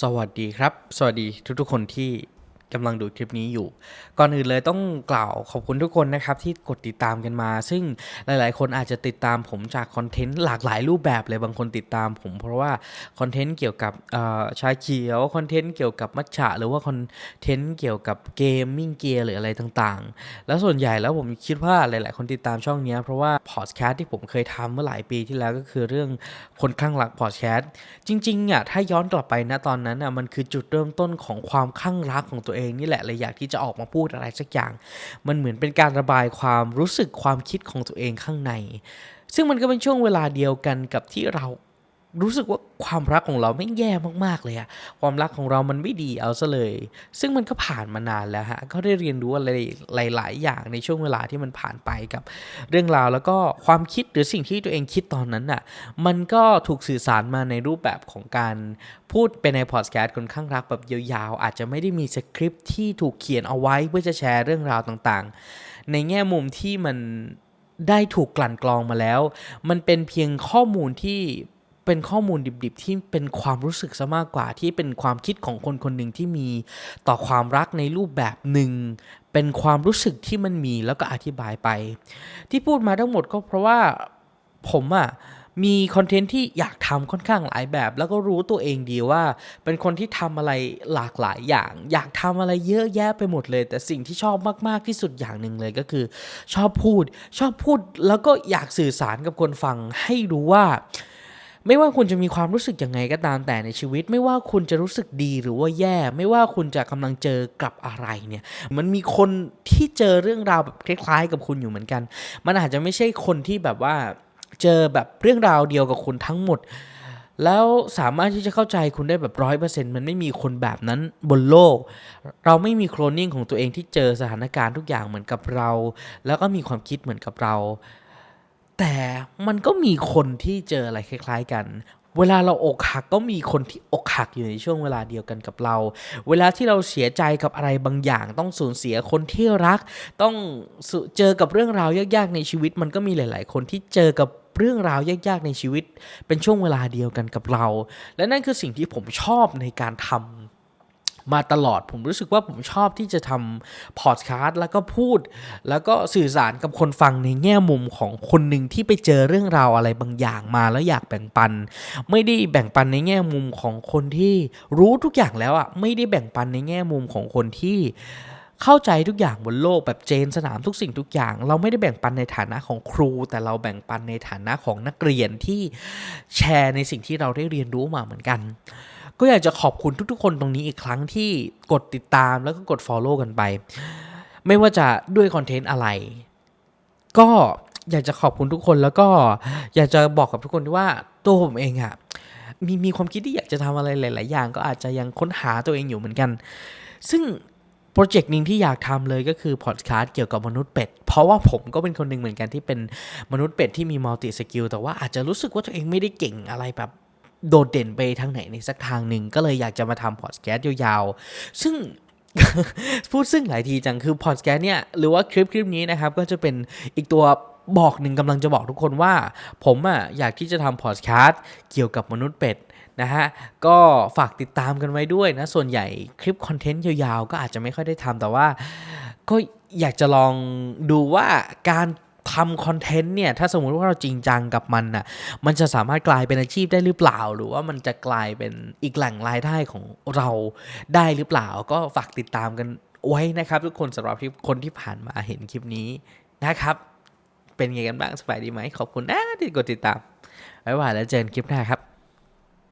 สวัสดีครับ สวัสดีทุกๆคนที่ กำลังดูคลิปนี้อยู่ ก่อนอื่นเลยต้องกล่าวขอบคุณทุกคนนะครับที่กดติดตามกันมา ซึ่งหลาย ๆ คนอาจจะติดตามผมจากคอนเทนต์หลากหลายรูปแบบเลยบางคนติดตามผมเพราะว่าคอนเทนต์เกี่ยวกับชาเขียวคอนเทนต์เกี่ยวกับมัทฉะหรือว่าคอนเทนต์เกี่ยวกับเกมมิ่งเกียร์หรืออะไรต่าง ๆ แล้วส่วนใหญ่แล้วผมคิดว่าหลาย ๆ คนติดตามช่องนี้เพราะว่าพอดแคสต์ที่ผมเคยทำเมื่อหลายปีที่แล้วก็คือเรื่องคนข้างรักพอดแคสต์จริง ๆ อะถ้าย้อนกลับไปนะตอนนั้นอะมันคือจุดเริ่มต้นของความข้างรักของตัวเองนี่แหละเลยอยากที่จะออกมาพูดอะไรสักอย่าง มันเหมือนเป็นการระบายความรู้สึกความคิดของตัวเองข้างใน ซึ่งมันก็เป็นช่วงเวลาเดียวกันกับที่เรา รู้สึกว่าความรักของเราไม่แย่มากๆเลยอะความรักของเรามันไม่ดีเอาซะเลย ซึ่งมันก็ผ่านมานานแล้วฮะก็ได้เรียนรู้อะไรหลาย ๆ อย่างในช่วงเวลาที่มันผ่านไปกับ เรื่องราวแล้วก็ความคิดหรือสิ่งที่ตัวเองคิดตอนนั้นน่ะมันก็ถูกสื่อสารมาในรูปแบบของการพูดไปในพอดแคสต์คนข้างรักแบบยาวๆอาจจะไม่ได้มีสคริปต์ที่ถูกเขียนเอาไว้เพื่อจะแชร์เรื่องราวต่างๆ ในแง่มุมที่มันได้ถูกกลั่นกรองมาแล้ว มันเป็นเพียงข้อมูลที่ เป็นข้อมูลดิบๆ ที่เป็นความรู้สึกซะมากกว่าที่เป็นความคิดของคนคนหนึ่งที่มีต่อความรักในรูปแบบหนึ่ง เป็นความรู้สึกที่มันมีแล้วก็อธิบายไป ที่พูดมาทั้งหมดก็เพราะว่าผมอะมีคอนเทนต์ที่อยากทำค่อนข้างหลายแบบ แล้วก็รู้ตัวเองดีว่า เป็นคนที่ทำอะไรหลากหลายอย่าง อยากทำอะไรเยอะแยะไปหมดเลย แต่สิ่งที่ชอบมาก ๆ ที่สุดอย่างหนึ่งเลยก็คือ ชอบพูด ชอบพูดแล้วก็อยากสื่อสารกับคนฟังให้รู้ว่า ไม่ว่าคุณจะมีความรู้สึกยังไงก็ตามแต่ในชีวิต ไม่ว่าคุณจะรู้สึกดีหรือว่าแย่ ไม่ว่าคุณจะกำลังเจอกับอะไรเนี่ย มันมีคนที่เจอเรื่องราวแบบคล้ายๆ กับคุณอยู่เหมือนกัน มันอาจจะไม่ใช่คนที่แบบว่าเจอแบบเรื่องราวเดียวกับคุณทั้งหมด แล้วสามารถที่จะเข้าใจคุณได้แบบร้อยเปอร์เซ็นต์มันไม่มีคนแบบนั้นบนโลก เราไม่มีโคลนนิ่งของตัวเองที่เจอสถานการณ์ทุกอย่างเหมือนกับเรา แล้วก็มีความคิดเหมือนกับเรา แต่มันก็มีคนที่เจออะไรคล้าย ๆ กัน เวลาเราอกหักก็มีคนที่อกหักอยู่ในช่วงเวลาเดียวกันกับเรา เวลาที่เราเสียใจกับอะไรบางอย่าง ต้องสูญเสียคนที่รัก ต้องเจอกับเรื่องราวยากๆในชีวิต มันก็มีหลาย ๆ คนที่เจอกับเรื่องราวยากๆในชีวิต เป็นช่วงเวลาเดียวกันกับเรา และนั่นคือสิ่งที่ผมชอบในการทำ มาตลอด ผมรู้สึกว่าผมชอบที่จะทำพอดคาสต์แล้วก็พูด แล้วก็สื่อสารกับคนฟังในแง่มุมของคนหนึ่งที่ไปเจอเรื่องราวอะไรบางอย่างมาแล้วอยากแบ่งปัน ไม่ได้แบ่งปันในแง่มุมของคนที่รู้ทุกอย่างแล้วอะไม่ได้แบ่งปันในแง่มุมของคนที่ เข้าใจทุกอย่างบนโลกแบบเจนสนามทุกสิ่งทุกอย่าง เราไม่ได้แบ่งปันในฐานะของครู แต่เราแบ่งปันในฐานะของนักเรียนที่แชร์ในสิ่งที่เราได้เรียนรู้มาเหมือนกัน ก็อยากจะขอบคุณทุกๆ คนตรงนี้อีกครั้งที่กดติดตามแล้วก็กด Follow กันไป ไม่ว่าจะด้วยคอนเทนต์อะไร ก็อยากจะขอบคุณทุกคนแล้วก็อยากจะบอกกับทุกคนว่าตัวผมเองอะมีมีความคิดที่อยากจะทำอะไรหลาย ๆ อย่าง ก็อาจจะยังค้นหาตัวเองอยู่เหมือนกัน ซึ่ง โปรเจกต์หนึ่งที่อยากทำเลยก็คือพอดคาสต์เกี่ยวกับมนุษย์เป็ด เพราะว่าผมก็เป็นคนหนึ่งเหมือนกันที่เป็นมนุษย์เป็ดที่มีมัลติสกิลแต่ว่าอาจจะรู้สึกว่าตัวเองไม่ได้เก่งอะไรแบบโดดเด่นไปทางไหนในสักทางหนึ่งก็เลยอยากจะมาทำพอดแคสต์ยาวๆ ซึ่งพูดซึ่งหลายทีจังคือพอดแคสต์เนี่ยหรือว่าคลิปคลิปนี้นะครับ ก็จะเป็นอีกตัวบอกหนึ่งกำลังจะบอกทุกคนว่า ผมอะอยากที่จะทำพอดแคสต์เกี่ยวกับมนุษย์เป็ด นะฮะก็ฝากติดตามกันไว้ด้วยนะส่วนใหญ่คลิปคอนเทนต์ยาวๆ ก็อาจจะไม่ค่อยได้ทำแต่ว่า ก็อยากจะลองดูว่าการทำคอนเทนต์เนี่ยถ้าสมมุติว่าเราจริงจังกับมันน่ะมันจะสามารถกลายเป็นอาชีพได้หรือเปล่า หรือว่ามันจะกลายเป็นอีกแหล่งรายได้ของเราได้หรือเปล่า ก็ฝากติดตามกันไว้นะครับ ทุกคนสำหรับที่คนที่ผ่านมาเห็นคลิปนี้นะครับ เป็นไงกันบ้างสบายดีไหมขอบคุณนะที่กดติดตามไว้ว่าแล้วเจอกันคลิปหน้าครับ